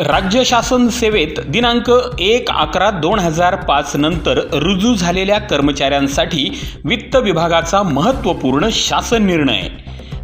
राज्य शासन सेवेत दिनांक एक अकरा दोन हजार पाच नंतर रुजू झालेल्या कर्मचाऱ्यांसाठी वित्त विभागाचा महत्त्वपूर्ण शासन निर्णय.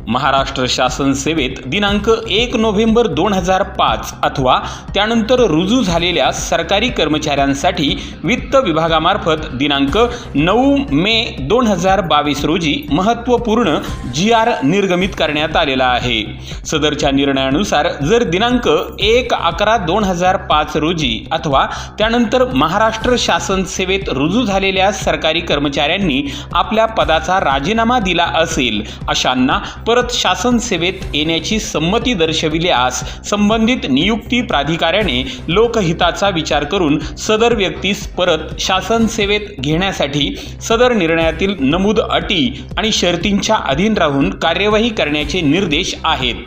महाराष्ट्र शासन सेवेत दिनांक एक नोव्हेंबर दोन हजार पाच अथवा त्यानंतर रुजू झालेल्या सरकारी कर्मचाऱ्यांसाठी वित्त विभागामार्फत दिनांक नऊ मे दोन हजार बावीस रोजी महत्त्वपूर्ण जी आर निर्गमित करण्यात आलेला आहे. सदरच्या निर्णयानुसार जर दिनांक एक अकरा दोन हजार पाच रोजी अथवा त्यानंतर महाराष्ट्र शासन सेवेत रुजू झालेल्या सरकारी कर्मचाऱ्यांनी आपल्या पदाचा राजीनामा दिला असेल अशांना परत शासन सेवेत येण्याची संमती दर्शविल्यास संबंधित नियुक्ती प्राधिकाऱ्याने लोकहिताचा विचार करून सदर व्यक्तीस परत शासन सेवेत घेण्यासाठी सदर निर्णयातील नमूद अटी आणि शर्तींच्या अधीन राहून कार्यवाही करण्याचे निर्देश आहेत.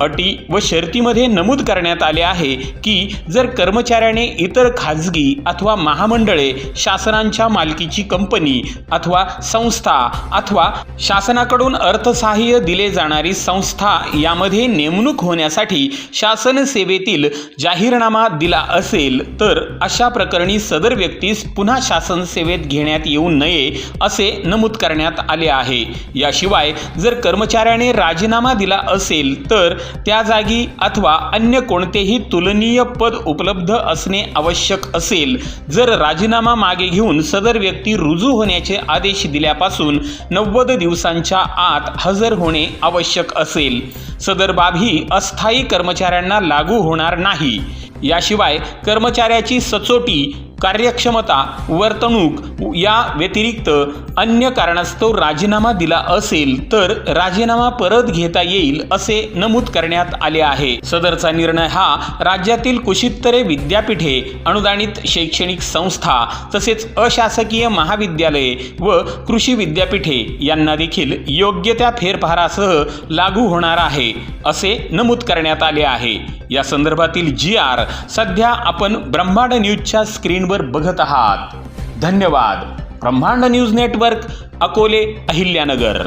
अटी व शर्तीमध्ये नमूद करण्यात आले आहे की जर कर्मचाऱ्याने इतर खाजगी अथवा महामंडळे शासनांच्या मालकीची कंपनी अथवा संस्था अथवा शासनाकडून अर्थसहाय्य दिले जाणारी संस्था यामध्ये नेमणूक होण्यासाठी शासन सेवेतील जाहीरनामा दिला असेल तर अशा प्रकरणी सदर व्यक्तीस पुन्हा शासन सेवेत घेण्यात येऊ नये असे नमूद करण्यात आले आहे. याशिवाय जर कर्मचाऱ्याने राजीनामा दिला असेल तर त्या जागी अथवा अन्य कोणतेही तुलनीय पद उपलब्ध असणे आवश्यक असेल. जर राजीनामा मागे घेऊन सदर व्यक्ती रुजू होण्याचे आदेश दिल्यापासून नव्वद दिवसांच्या आत हजर होणे आवश्यक असेल. सदर बाब ही अस्थायी कर्मचाऱ्यांना लागू होणार नाही. याशिवाय कर्मचाऱ्याची सचोटी कार्यक्षमता वर्तणूक या व्यतिरिक्त अन्य कारणास्तव राजीनामा दिला असेल तर राजीनामा परत घेता येईल असे नमूद करण्यात आले आहे. सदरचा निर्णय हा राज्यातील कुशित्तरे विद्यापीठे अनुदानित शैक्षणिक संस्था तसेच अशासकीय महाविद्यालये व कृषी विद्यापीठे यांना देखील योग्य त्या फेरफारासह लागू होणार आहे असे नमूद करण्यात आले आहे. या संदर्भातील जी आर सध्या आपण ब्रह्मांड न्यूजच्या स्क्रीन स्क्रीनवर बघत आहात. धन्यवाद. ब्रह्मांड न्यूज नेटवर्क अकोले अहिल्यानगर.